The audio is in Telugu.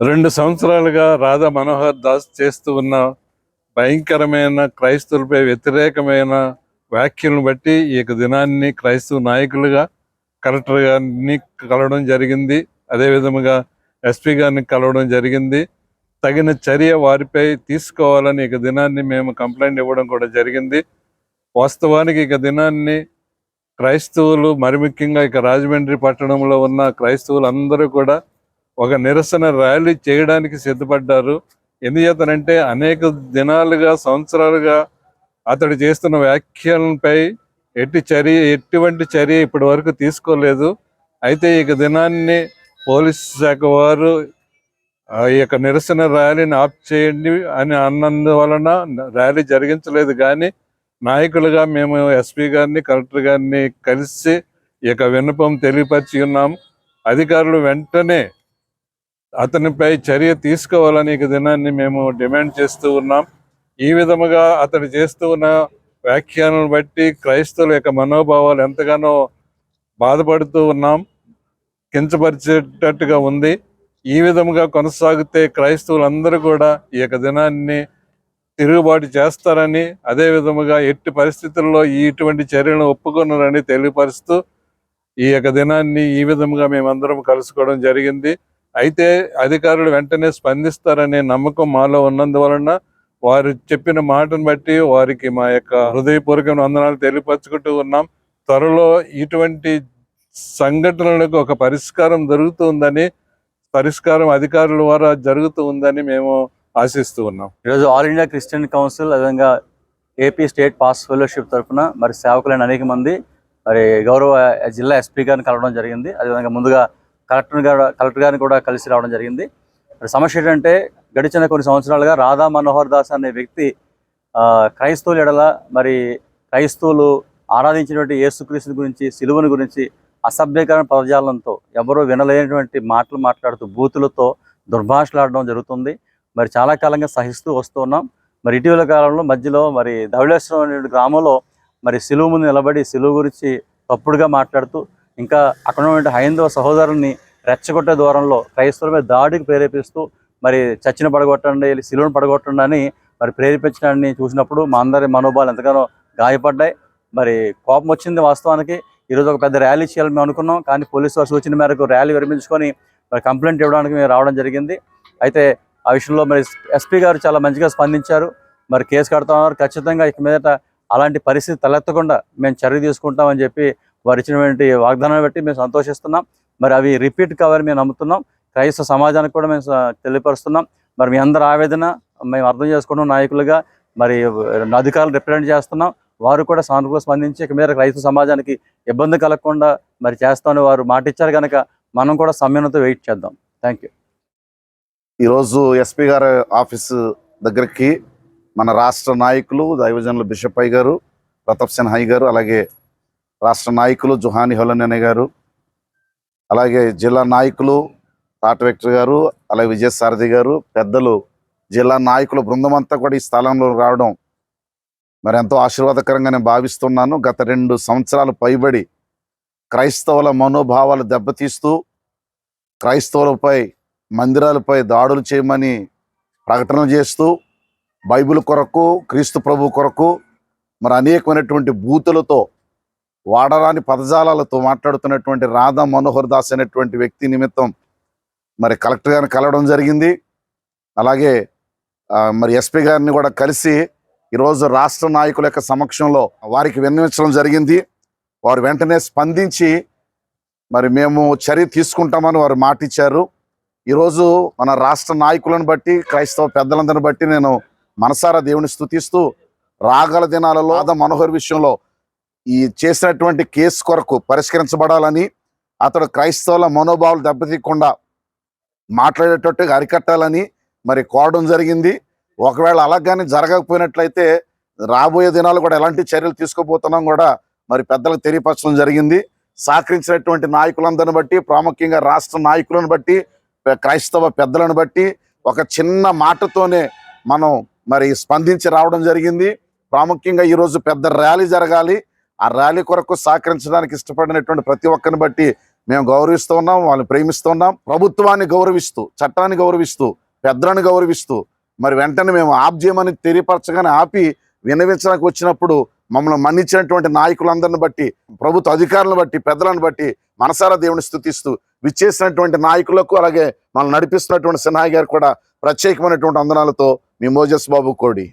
రెండు సంవత్సరాలుగా రాధా మనోహర్ దాస్ చేస్తూ ఉన్న భయంకరమైన క్రైస్తవులపై వ్యతిరేకమైన వ్యాఖ్యలను బట్టి ఈ యొక్క దినాన్ని క్రైస్తవ నాయకులుగా కలెక్టర్ గారిని కలవడం జరిగింది. అదే విధముగా ఎస్పీ గారిని కలవడం జరిగింది. తగిన చర్య వారిపై తీసుకోవాలని ఇక దినాన్ని మేము కంప్లైంట్ ఇవ్వడం కూడా జరిగింది. వాస్తవానికి ఇక దినాన్ని క్రైస్తవులు మరి ముఖ్యంగా ఇక రాజమండ్రి పట్టణంలో ఉన్న క్రైస్తవులు అందరూ కూడా ఒక నిరసన ర్యాలీ చేయడానికి సిద్ధపడ్డారు. ఎందుచేతనంటే అనేక దినాలుగా సంవత్సరాలుగా అతడు చేస్తున్న వ్యాఖ్యలపై ఎట్టి చర్య ఎటువంటి చర్య ఇప్పటి వరకు తీసుకోలేదు. అయితే ఇక దినాన్ని పోలీస్ శాఖ వారు ఈ యొక్క నిరసన ర్యాలీని ఆప్ చేయండి అని అన్నందువలన ర్యాలీ జరిగించలేదు. కానీ నాయకులుగా మేము ఎస్పీ గారిని కలెక్టర్ గారిని కలిసి ఈ యొక్క విన్నపం తెలియపరిచి ఉన్నాం. అధికారులు వెంటనే అతనిపై చర్య తీసుకోవాలని ఈ దినాన్ని మేము డిమాండ్ చేస్తూ ఉన్నాం. ఈ విధముగా అతడు చేస్తూ ఉన్న వ్యాఖ్యానం బట్టి క్రైస్తవుల యొక్క మనోభావాలు ఎంతగానో బాధపడుతూ ఉన్నాం. కించపరిచేటట్టుగా ఉంది. ఈ విధముగా కొనసాగితే క్రైస్తవులందరూ కూడా ఈ యొక్క దినాన్ని తిరుగుబాటు చేస్తారని అదే విధముగా ఎట్టి పరిస్థితుల్లో ఈ ఇటువంటి చర్యలను ఒప్పుకున్నారని తెలియపరుస్తూ ఈ యొక్క దినాన్ని ఈ విధముగా మేమందరం కలుసుకోవడం జరిగింది. అయితే అధికారులు వెంటనే స్పందిస్తారనే నమ్మకం మాలో ఉన్నందువలన వారు చెప్పిన మాటను బట్టి వారికి మా యొక్క హృదయపూర్వక వందనాలు తెలియపరచుకుంటూ ఉన్నాం. త్వరలో ఇటువంటి సంఘటనలకు ఒక పరిష్కారం జరుగుతుందని పరిష్కారం అధికారుల ద్వారా జరుగుతూ ఉందని మేము ఆశిస్తూ ఉన్నాం. ఈరోజు ఆల్ ఇండియా క్రిస్టియన్ కౌన్సిల్ అదేవిధంగా ఏపీ స్టేట్ పాస్ ఫెలోషిప్ తరఫున మరి సేవకులైన అనేక మంది మరి గౌరవ జిల్లా ఎస్పీ గారిని కలవడం జరిగింది. అదేవిధంగా ముందుగా కలెక్టర్ గారు కలెక్టర్ గారిని కూడా కలిసి రావడం జరిగింది. మరి సమస్య ఏంటంటే గడిచిన కొన్ని సంవత్సరాలుగా రాధా మనోహర్ దాస్ అనే వ్యక్తి క్రైస్తవులు ఎడల మరి క్రైస్తవులు ఆరాధించినటువంటి యేసుక్రీస్తు గురించి సిలువను గురించి అసభ్యకరమైన పదజాలంతో ఎవరూ వినలేనటువంటి మాటలు మాట్లాడుతూ బూతులతో దుర్భాషలాడడం జరుగుతుంది. మరి చాలా కాలంగా సహిస్తూ వస్తున్నాం మరి ఇటీవల కాలంలో మధ్యలో మరి ధవళేశ్వరం అనే గ్రామంలో మరి సిలువు ముందు నిలబడి సిలువు గురించి తప్పుడుగా మాట్లాడుతూ ఇంకా అక్కడ ఉన్నటువంటి హైందవ సహోదరుల్ని రెచ్చగొట్టే దూరంలో క్రైస్తవుల మీద దాడికి ప్రేరేపిస్తూ మరి చచ్చిన పడగొట్టండి సిలువను పడగొట్టండి అని మరి ప్రేరేపించడాన్ని చూసినప్పుడు మా అందరి మనోభావాలు ఎంతగానో గాయపడ్డాయి. మరి కోపం వచ్చింది వాస్తవానికి. ఈరోజు ఒక పెద్ద ర్యాలీ చేయాలని మేము అనుకున్నాం. కానీ పోలీసు వారి సూచన మేరకు ర్యాలీ విరమించుకొని మరి కంప్లైంట్ ఇవ్వడానికి మేము రావడం జరిగింది. అయితే ఆ విషయంలో మరి ఎస్పీ గారు చాలా మంచిగా స్పందించారు. మరి కేసు కడతా ఉన్నారు. ఖచ్చితంగా ఇక మీదట అలాంటి పరిస్థితి తలెత్తకుండా మేము చర్య తీసుకుంటామని చెప్పి వారు ఇచ్చినటువంటి వాగ్దానాన్ని బట్టి మేము సంతోషిస్తున్నాం. మరి అవి రిపీట్ కావాలని మేము నమ్ముతున్నాం. క్రైస్తవ సమాజానికి కూడా మేము తెలియపరుస్తున్నాం. మరి మీ అందరి ఆవేదన మేము అర్థం చేసుకున్న నాయకులుగా. మరి అధికారులు రిప్రజెంట్ చేస్తున్నాం. వారు కూడా సానుకూల స్పందించి ఇక మీద క్రైస్తవ సమాజానికి ఇబ్బంది కలగకుండా మరి చేస్తామని వారు మాట ఇచ్చారు కనుక మనం కూడా సమయంతో వెయిట్ చేద్దాం. థ్యాంక్ యూ ఈరోజు ఎస్పీ గారి ఆఫీసు దగ్గరికి మన రాష్ట్ర నాయకులు దైవజనులు బిషప్ అయ్య గారు ప్రతాప్ సిన్హాయ్ గారు అలాగే రాష్ట్ర నాయకులు జుహాని హొలనెనే గారు అలాగే జిల్లా నాయకులు టాట వెక్టర్ గారు అలాగే విజయసారథి గారు పెద్దలు జిల్లా నాయకుల బృందం అంతా కూడా ఈ స్థలంలో రావడం మరి ఎంతో ఆశీర్వాదకరంగా నేను భావిస్తున్నాను. గత రెండు సంవత్సరాలు పైబడి క్రైస్తవుల మనోభావాలు దెబ్బతీస్తూ క్రైస్తవులపై మందిరాలపై దాడులు చేయమని ప్రకటనలు చేస్తూ బైబిల్ కొరకు క్రీస్తు ప్రభు కొరకు మరి అనేకమైనటువంటి బూతులతో వాడరాని పదజాలాలతో మాట్లాడుతున్నటువంటి రాధా మనోహర్ దాస్ అనేటువంటి వ్యక్తి నిమిత్తం మరి కలెక్టర్ గారిని కలవడం జరిగింది. అలాగే మరి ఎస్పీ గారిని కూడా కలిసి ఈరోజు రాష్ట్ర నాయకుల యొక్క సమక్షంలో వారికి విన్నవించడం జరిగింది. వారు వెంటనే స్పందించి మరి మేము చర్య తీసుకుంటామని వారు మాట ఇచ్చారు ఈరోజు మన రాష్ట్ర నాయకులను బట్టి క్రైస్తవ పెద్దలందరిని బట్టి నేను మనసారా దేవుని స్థుతిస్తూ రాగల దినాలలో రాధా మనోహర్ విషయంలో ఈ చేసినటువంటి కేసు కొరకు పరిష్కరించబడాలని అతడు క్రైస్తవుల మనోభావాలు దెబ్బతీయకుండా మాట్లాడేటట్టుగా అరికట్టాలని మరి కోరడం జరిగింది. ఒకవేళ అలాగని జరగకపోయినట్లయితే రాబోయే దినాలు కూడా ఎలాంటి చర్యలు తీసుకోబోతున్నాం కూడా మరి పెద్దలకు తెలియపరచడం జరిగింది. సహకరించినటువంటి నాయకులందరిని బట్టి ప్రాముఖ్యంగా రాష్ట్ర నాయకులను బట్టి క్రైస్తవ పెద్దలను బట్టి ఒక చిన్న మాటతోనే మనం మరి స్పందించి రావడం జరిగింది. ప్రాముఖ్యంగా ఈరోజు పెద్ద ర్యాలీ జరగాలి. ఆ ర్యాలీ కొరకు సహకరించడానికి ఇష్టపడినటువంటి ప్రతి ఒక్కరిని బట్టి మేము గౌరవిస్తూ ఉన్నాం వాళ్ళని ప్రేమిస్తూ ఉన్నాం. ప్రభుత్వాన్ని గౌరవిస్తూ చట్టాన్ని గౌరవిస్తూ పెద్దలను గౌరవిస్తూ మరి వెంటనే మేము ఆప్ చేయమని తెలియపరచగానే ఆపి వినవించడానికి వచ్చినప్పుడు మమ్మల్ని మన్నించినటువంటి నాయకులందరిని బట్టి ప్రభుత్వ అధికారులను బట్టి పెద్దలను బట్టి మనసారా దేవుని స్థుతిస్తూ విచ్చేసినటువంటి నాయకులకు అలాగే మనల్ని నడిపిస్తున్నటువంటి సిన్హాయి గారు కూడా ప్రత్యేకమైనటువంటి అందనాలతో మీ మోజస్ బాబు కోడి.